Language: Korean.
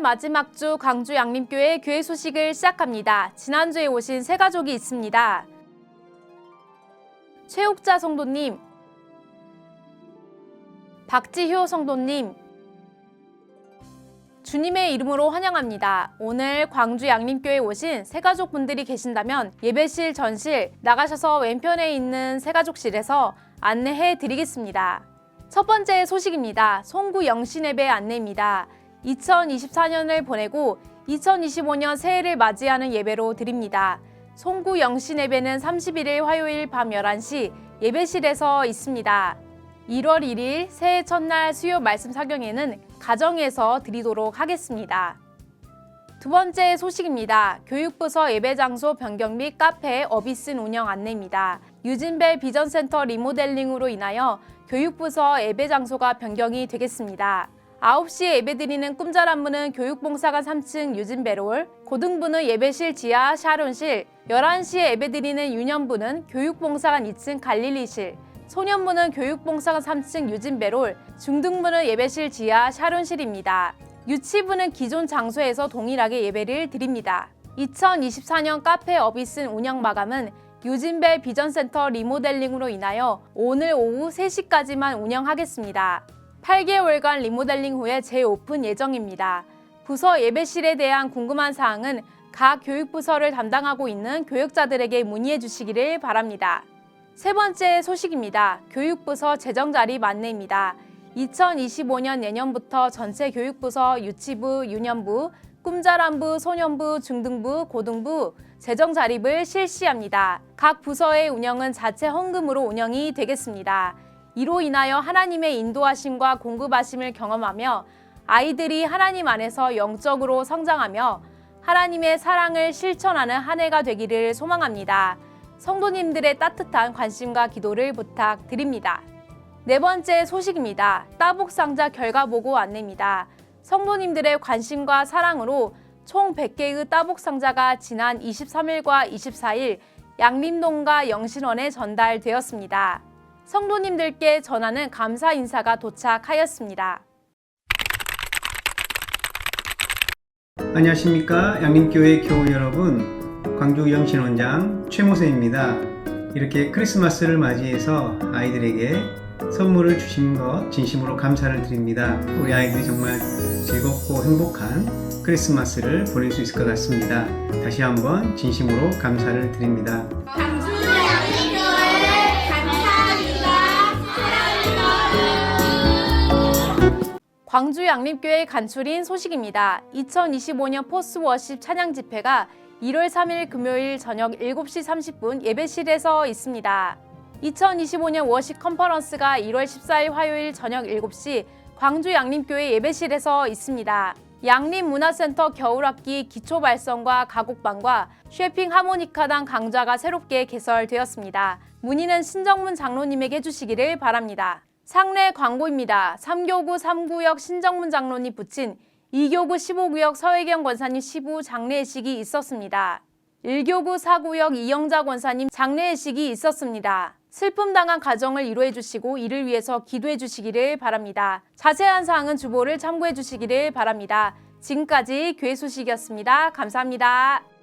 마지막 주 광주 양림교회 교회 소식을 시작합니다. 지난주에 오신 세 가족이 있습니다. 최옥자 성도님, 박지효 성도님, 주님의 이름으로 환영합니다. 오늘 광주 양림교회 오신 새가족 분들이 계신다면 예배실 전실 나가셔서 왼편에 있는 새가족실에서 안내해 드리겠습니다. 첫 번째 소식입니다. 송구 영신예배 안내입니다. 2024년을 보내고 2025년 새해를 맞이하는 예배로 드립니다. 송구 영신 예배는 31일 화요일 밤 11시 예배실에서 있습니다. 1월 1일 새해 첫날 수요 말씀 사경에는 가정에서 드리도록 하겠습니다. 두 번째 소식입니다. 교육부서 예배 장소 변경 및 카페 어비슨 운영 안내입니다. 유진벨 비전센터 리모델링으로 인하여 교육부서 예배 장소가 변경이 되겠습니다. 9시에 예배드리는 꿈자란문은 교육봉사관 3층 유진배롤, 고등부는 예배실 지하 샤론실, 11시에 예배드리는 유년부는 교육봉사관 2층 갈릴리실, 소년부는 교육봉사관 3층 유진배롤, 중등부는 예배실 지하 샤론실입니다. 유치부는 기존 장소에서 동일하게 예배를 드립니다. 2024년 카페 어비슨 운영 마감은 유진벨 비전센터 리모델링으로 인하여 오늘 오후 3시까지만 운영하겠습니다. 8개월간 리모델링 후에 재오픈 예정입니다. 부서 예배실에 대한 궁금한 사항은 각 교육부서를 담당하고 있는 교육자들에게 문의해 주시기를 바랍니다. 세 번째 소식입니다. 교육부서 재정 자립 안내입니다. 2025년 내년부터 전체 교육부서 유치부, 유년부, 꿈자란부, 소년부, 중등부, 고등부 재정 자립을 실시합니다. 각 부서의 운영은 자체 헌금으로 운영이 되겠습니다. 이로 인하여 하나님의 인도하심과 공급하심을 경험하며 아이들이 하나님 안에서 영적으로 성장하며 하나님의 사랑을 실천하는 한 해가 되기를 소망합니다. 성도님들의 따뜻한 관심과 기도를 부탁드립니다. 네 번째 소식입니다. 따복상자 결과 보고 안내입니다. 성도님들의 관심과 사랑으로 총 100개의 따복상자가 지난 23일과 24일 양림동과 영신원에 전달되었습니다. 성도님들께 전하는 감사 인사가 도착하였습니다. 안녕하십니까? 양림교회 교우 여러분 광주 영신원장 최모세입니다. 이렇게 크리스마스를 맞이해서 아이들에게 선물을 주신 것 진심으로 감사를 드립니다. 우리 아이들이 정말 즐겁고 행복한 크리스마스를 보낼 수 있을 것 같습니다. 다시 한번 진심으로 감사를 드립니다 광주 양립교회 간출인 소식입니다. 2025년 포스 워십 찬양 집회가 1월 3일 금요일 저녁 7시 30분 예배실에서 있습니다. 2025년 워십 컨퍼런스가 1월 14일 화요일 저녁 7시 광주 양림교회 예배실에서 있습니다. 양림문화센터 겨울학기 기초 발성과 가곡방과 쉐핑 하모니카단 강좌가 새롭게 개설되었습니다. 문의는 신정문 장로님에게 해주시기를 바랍니다. 상례 광고입니다. 3교구 3구역 신정문 장로님 붙인 2교구 15구역 서혜경 권사님 시부 장례식이 있었습니다. 1교구 4구역 이영자 권사님 장례식이 있었습니다. 슬픔 당한 가정을 위로해 주시고 이를 위해서 기도해 주시기를 바랍니다. 자세한 사항은 주보를 참고해 주시기를 바랍니다. 지금까지 교회 소식이었습니다. 감사합니다.